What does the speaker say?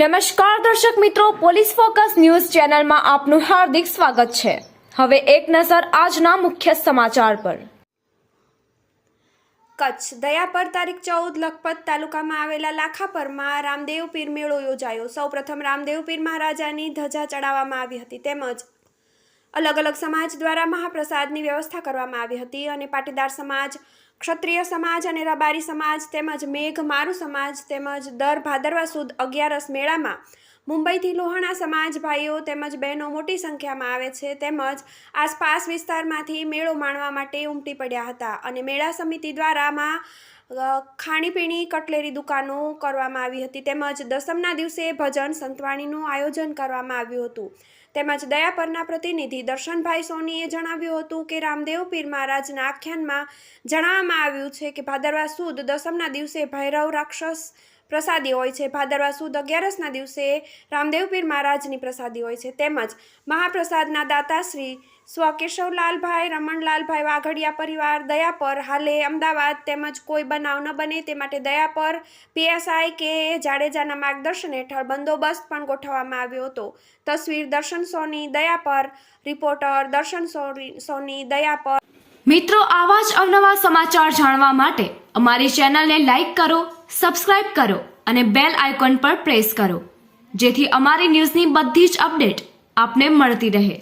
નમસ્કાર દર્શક મિત્રો, પોલીસ ફોકસ ન્યૂઝ ચેનલમાં આપનું હાર્દિક સ્વાગત છે. હવે એક નજર આજના મુખ્ય સમાચાર પર. કચ્છ દયાપર તારીખ ચૌદ લખપત તાલુકામાં આવેલા લાખાપરમાં રામદેવ પીર મેળો યોજાયો. સૌપ્રથમ રામદેવ પીર મહારાજાની ધજા ચડાવવામાં આવી હતી. તેમજ અલગ અલગ સમાજ દ્વારા મહાપ્રસાદની વ્યવસ્થા કરવામાં આવી હતી અને પાટીદાર સમાજ ક્ષત્રિય સમાજ અને રબારી સમાજ તેમજ મેઘ મારુ સમાજ તેમજ દર ભાદરવા સુદ અગિયારસ મેળામાં મુંબઈથી લોહાણા સમાજ ભાઈઓ તેમજ બહેનો મોટી સંખ્યામાં આવે છે તેમજ આસપાસ વિસ્તારમાંથી મેળો માણવા માટે ઉમટી પડ્યા હતા અને મેળા સમિતિ દ્વારામાં ખાણીપીણી, કટલેરી દુકાનો કરવામાં આવી હતી તેમજ દસમના દિવસે ભજન સંતવાણીનું આયોજન કરવામાં આવ્યું હતું. તેમજ દયાપરના પ્રતિનિધિ દર્શનભાઈ સોનીએ જણાવ્યું હતું કે રામદેવ પીર મહારાજના આખ્યાનમાં જણાવવામાં આવ્યું છે કે ભાદરવા સુદ દસમના દિવસે ભૈરવ રાક્ષસ પ્રસાદી હોય છે. ભાદરવા સુદ અગિયારસના દિવસે રામદેવપીર મહારાજની પ્રસાદી હોય છે. તેમજ મહાપ્રસાદના દાતા શ્રી સ્વ કેશવલાલભાઈ રમણલાલભાઈ વાઘડિયા પરિવાર દયાપર હાલે અમદાવાદ તેમજ કોઈ બનાવ ન બને તે માટે દયાપર પીએસઆઈ કે જાડેજાના માર્ગદર્શન હેઠળ બંદોબસ્ત પણ ગોઠવવામાં આવ્યો હતો. તસવીર દર્શન સોની દયાપર રિપોર્ટર દર્શન સોની સોની દયાપર મિત્રો, આવા જ અવનવા સમાચાર જાણવા માટે અમારી ચેનલને લાઈક કરો, સબસ્ક્રાઇબ કરો અને બેલ આઇકોન પર પ્રેસ કરો, જેથી અમારી ન્યૂઝની બધી જ અપડેટ આપને મળતી રહે.